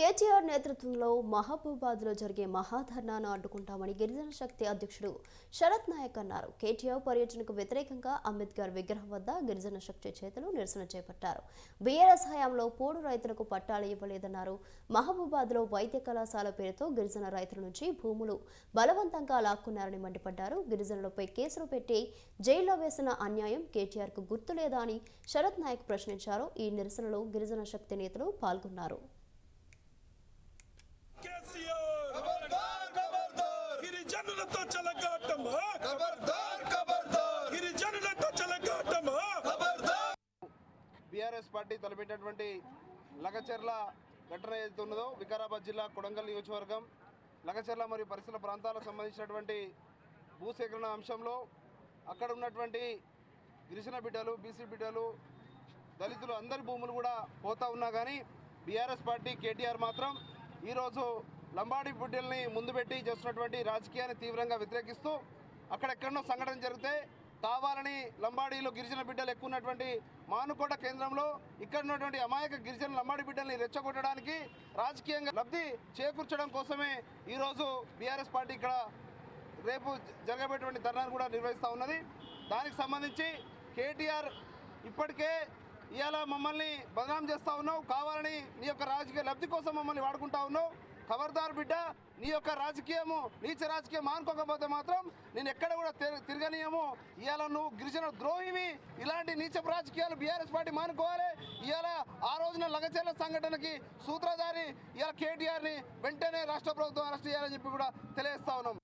కేటీఆర్ నేతృత్వంలో మహబూబాద్లో జరిగే మహాధర్నాను అడ్డుకుంటామని గిరిజన శక్తి అధ్యక్షుడు శరత్ నాయక్ అన్నారు. కేటీఆర్ పర్యటనకు వ్యతిరేకంగా అంబేద్కర్ విగ్రహం వద్ద గిరిజన శక్తి చేతులు నిరసన చేపట్టారు. బీఆర్ఎస్ హయాంలో పోడు రైతులకు పట్టాలు ఇవ్వలేదన్నారు. మహబూబాద్లో వైద్య కళాశాల పేరుతో గిరిజన రైతుల నుంచి భూములు బలవంతంగా లాక్కున్నారని మండిపడ్డారు. గిరిజనులపై కేసులు పెట్టి జైల్లో వేసిన అన్యాయం కేటీఆర్కు గుర్తులేదా అని శరత్ నాయక్ ప్రశ్నించారు. ఈ నిరసనలో గిరిజన శక్తి నేతలు పాల్గొన్నారు కేసీఆర్ ఖబర్దార్ ఖబర్దార్ గిరిజనులతో చెలగాటమా? ఖబర్దార్ ఖబర్దార్ గిరిజనులతో చెలగాటమా? ఖబర్దార్ బీఆర్ఎస్ పార్టీ తలపెట్టినటువంటి లగచెర్ల ఘటన ఏదైతే ఉన్నదో వికారాబాద్ జిల్లా కొడంగల్ నియోజకవర్గం లగచెర్ల మరియు పరిసర ప్రాంతాలకు సంబంధించినటువంటి భూసేకరణ అంశంలో అక్కడ ఉన్నటువంటి గిరిజన బిడ్డలు బీసీ బిడ్డలు దళితులు అందరి భూములు కూడా పోతా ఉన్నా కానీ బీఆర్ఎస్ పార్టీ కేటీఆర్ మాత్రం ఈరోజు లంబాడి బిడ్డల్ని ముందు పెట్టి చేస్తున్నటువంటి రాజకీయాన్ని తీవ్రంగా వ్యతిరేకిస్తూ అక్కడెక్కడో సంఘటన జరిగితే కావాలని లంబాడీలో గిరిజన బిడ్డలు ఎక్కువ ఉన్నటువంటి మానుకోట కేంద్రంలో ఇక్కడ ఉన్నటువంటి అమాయక గిరిజన లంబాడి బిడ్డల్ని రెచ్చగొట్టడానికి రాజకీయంగా లబ్ధి చేకూర్చడం కోసమే ఈరోజు బీఆర్ఎస్ పార్టీ ఇక్కడ రేపు జరగబోయేటువంటి ధర్నాను కూడా నిర్వహిస్తూ ఉన్నది. దానికి సంబంధించి కేటీఆర్ ఇప్పటికే ఇవాళ మమ్మల్ని బదనాం చేస్తూ ఉన్నావు. కావాలని నీ యొక్క రాజకీయ లబ్ధి కోసం మమ్మల్ని వాడుకుంటా ఉన్నావు. ఖబర్దార్ బిడ్డ నీ యొక్క రాజకీయము నీచ రాజకీయం మానుకోకపోతే మాత్రం నేను ఎక్కడ కూడా తిరగనీయము. ఇవాళ నువ్వు గిరిజన ద్రోహివి. ఇలాంటి నీచపు రాజకీయాలు బీఆర్ఎస్ పార్టీ మానుకోవాలి. ఇవాళ ఆ రోజున లగచర్ల సంఘటనకి సూత్రధారి ఇవాళ కేటీఆర్ని వెంటనే రాష్ట్ర ప్రభుత్వం అరెస్ట్ చేయాలని చెప్పి కూడా తెలియజేస్తా ఉన్నాం.